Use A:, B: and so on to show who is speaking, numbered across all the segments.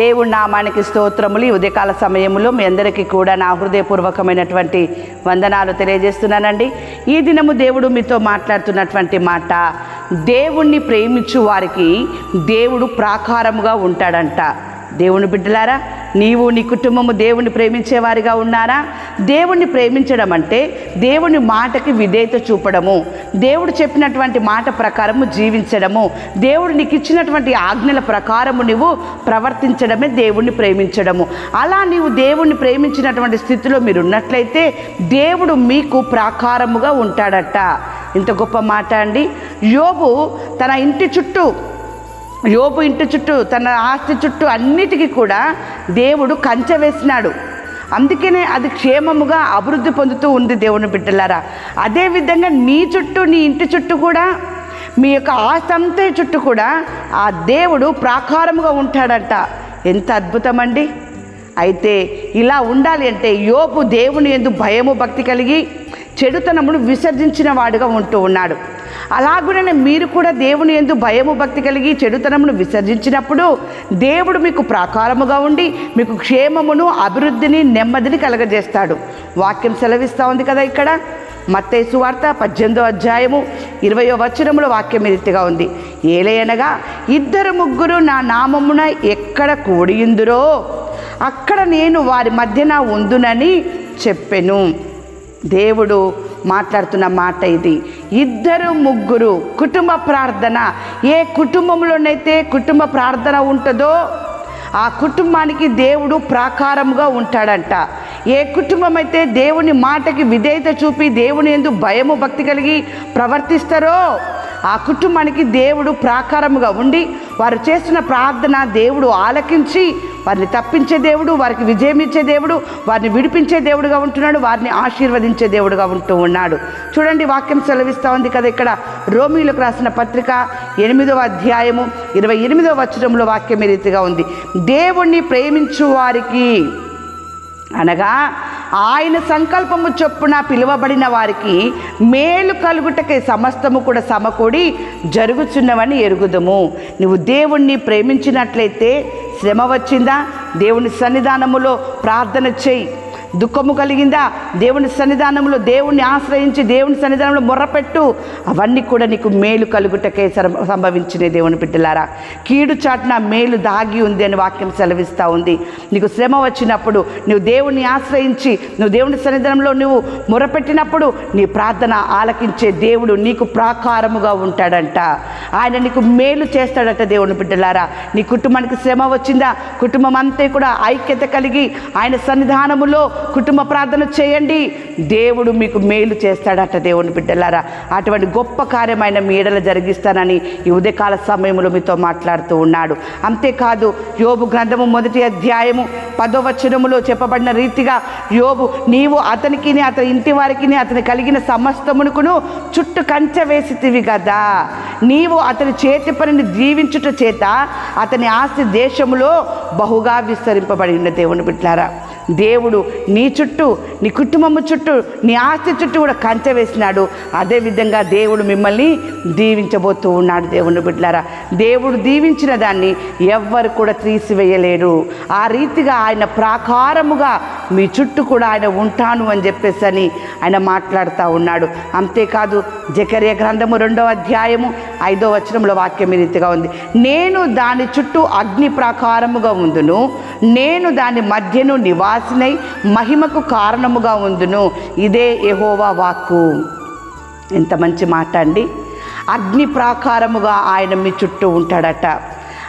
A: దేవుడి నామానికి స్తోత్రములు. ఈ ఉదయకాల సమయంలో మీ అందరికీ కూడా నా హృదయపూర్వకమైనటువంటి వందనాలు తెలియజేస్తున్నానండి. ఈ దినము దేవుడు మీతో మాట్లాడుతున్నటువంటి మాట దేవుణ్ణి ప్రేమించు వారికి దేవుడు ప్రాకారముగా ఉంటాడంట. దేవుని బిడ్డలారా నీవు నీ కుటుంబము దేవుణ్ణి ప్రేమించేవారిగా ఉన్నారా? దేవుణ్ణి ప్రేమించడం అంటే దేవుని మాటకి విధేయత చూపడము. దేవుడు చెప్పినటువంటి మాట ప్రకారము జీవించడము. దేవుడు నీకు ఇచ్చినటువంటి ఆజ్ఞల ప్రకారము నువ్వు ప్రవర్తించడమే దేవుణ్ణి ప్రేమించడము. అలా నీవు దేవుణ్ణి ప్రేమించినటువంటి స్థితిలో మీరు ఉన్నట్లయితే దేవుడు మీకు ప్రాకారముగా ఉంటాడట. ఇంత గొప్ప మాట అండి. యోబు తన ఇంటి చుట్టూ యోబు ఇంటి చుట్టూ తన ఆస్తి చుట్టూ అన్నిటికీ కూడా దేవుడు కంచె వేసినాడు. అందుకనే అది క్షేమముగా అభివృద్ధి పొందుతూ ఉంది దేవుని బిడ్డలారా. అదేవిధంగా నీ చుట్టూ నీ ఇంటి చుట్టూ కూడా మీ యొక్క ఆస్తి చుట్టూ కూడా ఆ దేవుడు ప్రాకారముగా ఉంటాడంట. ఎంత అద్భుతమండి. అయితే ఇలా ఉండాలి అంటే యోపు దేవుని ఎందు భయము భక్తి కలిగి చెడుతనమును విసర్జించిన వాడుగా ఉంటూ ఉన్నాడు. అలాగునే మీరు కూడా దేవుని ఎందు భయము భక్తి కలిగి చెడుతనమును విసర్జించినప్పుడు దేవుడు మీకు ప్రాకారముగా ఉండి మీకు క్షేమమును అభివృద్ధిని నెమ్మదిని కలగజేస్తాడు. వాక్యం సెలవిస్తూ ఉంది కదా ఇక్కడ? మత్తేసు వార్త పద్దెనిమిదో అధ్యాయము ఇరవయో వచనములో వాక్యం రీతిగా ఉంది. ఏలయనగా ఇద్దరు ముగ్గురు నా నామమున ఎక్కడ కూడియుందురో అక్కడ నేను వారి మధ్యన ఉందునని చెప్పెను. దేవుడు మాట్లాడుతున్న మాట ఇది. ఇద్దరు ముగ్గురు కుటుంబ ప్రార్థన. ఏ కుటుంబంలోనైతే కుటుంబ ప్రార్థన ఉంటుందో ఆ కుటుంబానికి దేవుడు ప్రాకారముగా ఉంటాడంట. ఏ కుటుంబం అయితే దేవుని మాటకి విధేయత చూపి దేవుని ఎందు భయము భక్తి కలిగి ప్రవర్తిస్తారో ఆ కుటుంబానికి దేవుడు ప్రాకారముగా ఉండి వారు చేస్తున్న ప్రార్థన దేవుడు ఆలకించి వారిని తప్పించే దేవుడు వారికి విజయం ఇచ్చే దేవుడు వారిని విడిపించే దేవుడుగా ఉంటున్నాడు వారిని ఆశీర్వదించే దేవుడుగా ఉంటూ ఉన్నాడు. చూడండి వాక్యం సెలవిస్తూ ఉంది కదా ఇక్కడ. రోమిలకు రాసిన పత్రిక ఎనిమిదవ అధ్యాయము ఇరవై ఎనిమిదవ వచనంలో వాక్యం ఈ రీతిగా ఉంది. దేవుణ్ణి ప్రేమించు వారికి అనగా ఆయన సంకల్పము చొప్పున పిలువబడిన వారికి మేలు కలుగుటకే సమస్తము కూడా సమకూడి జరుగుచున్నవని ఎరుగుదము. నువ్వు దేవుణ్ణి ప్రేమించినట్లయితే శ్రమ వచ్చిందా? దేవుని సన్నిధానములో ప్రార్థన చేయి. దుఃఖము కలిగిందా? దేవుని సన్నిధానంలో దేవుణ్ణి ఆశ్రయించి దేవుని సన్నిధానంలో మొర్రపెట్టు అవన్నీ కూడా నీకు మేలు కలుగుటకే సంభవించిన దేవుని బిడ్డలారా. కీడు చాటున మేలు దాగి ఉంది అని వాక్యం సెలవిస్తూ ఉంది. నీకు శ్రమ వచ్చినప్పుడు నువ్వు దేవుణ్ణి ఆశ్రయించి నువ్వు దేవుని సన్నిధానంలో నువ్వు మొరపెట్టినప్పుడు నీ ప్రార్థన ఆలకించే దేవుడు నీకు ప్రాకారముగా ఉంటాడంట. ఆయన నీకు మేలు చేస్తాడట దేవుని బిడ్డలారా. నీ కుటుంబానికి శ్రమ వచ్చిందా? కుటుంబం అంతా కూడా ఐక్యత కలిగి ఆయన సన్నిధానములో కుటుంబ ప్రార్థన చేయండి. దేవుడు మీకు మేలు చేస్తాడట దేవుని బిడ్డలారా. అటువంటి గొప్ప కార్యమైన మీడలు జరిగిస్తానని ఈ ఉదయకాల సమయంలో మీతో మాట్లాడుతూ ఉన్నాడు. అంతేకాదు యోబు గ్రంథము మొదటి అధ్యాయము పదోవచనములో చెప్పబడిన రీతిగా యోబు నీవు అతనికి అతని ఇంటి వారికి అతని కలిగిన సమస్తమునుకును చుట్టూ కంచె వేసితివి కదా నీవు అతని చేతి పనిని దీవించుట చేత అతని ఆస్తి దేశములో బహుగా విస్తరింపబడి ఉన్న దేవుని బిడ్డారా దేవుడు నీ చుట్టూ నీ కుటుంబము చుట్టూ నీ ఆస్తి చుట్టూ కూడా కంచె వేసినాడు. అదేవిధంగా దేవుడు మిమ్మల్ని దీవించబోతూ ఉన్నాడు దేవుని బిడ్డారా దేవుడు దీవించిన దాన్ని ఎవ్వరు కూడా తీసివేయలేరు. ఆ రీతిగా ఆయన ప్రాకారముగా మీ చుట్టూ కూడా ఆయన ఉంటాను అని చెప్పేసి అని ఆయన మాట్లాడుతూ ఉన్నాడు. అంతేకాదు జకర్య గ్రంథము రెండవ అధ్యాయము ఐదో వచనంలో వాక్యం ఈ రీతిగా ఉంది. నేను దాని చుట్టూ అగ్ని ప్రాకారముగా ఉందును. నేను దాని మధ్యను నివాసినై మహిమకు కారణముగా ఉందును. ఇదే ఎహోవా వాక్కు. ఎంత మంచి మాట అండి. అగ్ని ప్రాకారముగా ఆయన మీ చుట్టూ ఉంటాడట.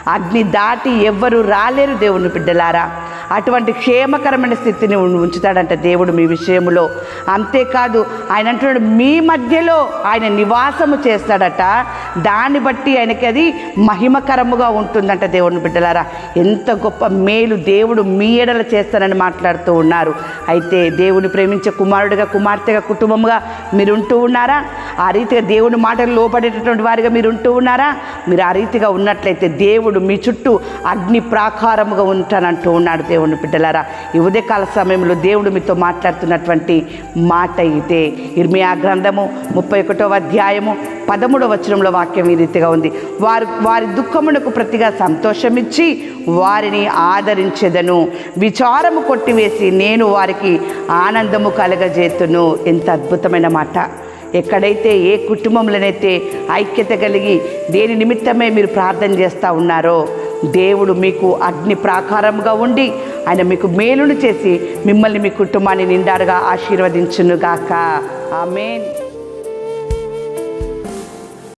A: అగ్ని దాటి ఎవ్వరు రాలేరు దేవుని బిడ్డలారా. అటువంటి క్షేమకరమైన స్థితిని ఉంచుతాడంట దేవుడు మీ విషయంలో అంతేకాదు ఆయన అంటున్నాడు మీ మధ్యలో ఆయన నివాసము చేస్తాడట. దాన్ని బట్టి ఆయనకి అది మహిమకరముగా ఉంటుందంట దేవుని బిడ్డలారా. ఎంత గొప్ప మేలు దేవుడు మీ ఎడల చేస్తానని మాట్లాడుతూ ఉన్నారు. అయితే దేవుని ప్రేమించే కుమారుడిగా కుమార్తెగా కుటుంబముగా మీరు ఉంటూ ఉన్నారా? ఆ రీతిగా దేవుని మాటలు లోపడేటటువంటి వారిగా మీరు ఉంటూ ఉన్నారా? మీరు ఆ రీతిగా ఉన్నట్లయితే దేవుడు మీ చుట్టూ అగ్ని ప్రాకారముగా ఉంటానంటూ ఉన్నాడు దేవుని బిడ్డలారా. ఈ ఉదయకాల సమయంలో దేవుడు మీతో మాట్లాడుతున్నటువంటి మాట అయితే ఇర్మియా గ్రంథము ముప్పై ఒకటో అధ్యాయము పదమూడవ వచనంలో వాక్యం ఈ రీతిగా ఉంది. వారు వారి దుఃఖమునకు ప్రతిగా సంతోషమిచ్చి వారిని ఆదరించెదను. విచారము కొట్టివేసి నేను వారికి ఆనందము కలగజేతును. ఎంత అద్భుతమైన మాట. ఎక్కడైతే ఏ కుటుంబంలోనైతే ఐక్యత కలిగి దేని నిమిత్తమే మీరు ప్రార్థన చేస్తూ ఉన్నారో దేవుడు మీకు అగ్ని ప్రాకారముగా ఉండి ఆయన మీకు మేలును చేసి మిమ్మల్ని మీ కుటుంబాన్ని నిండారుగా ఆశీర్వదించునుగాక. ఆమెన్.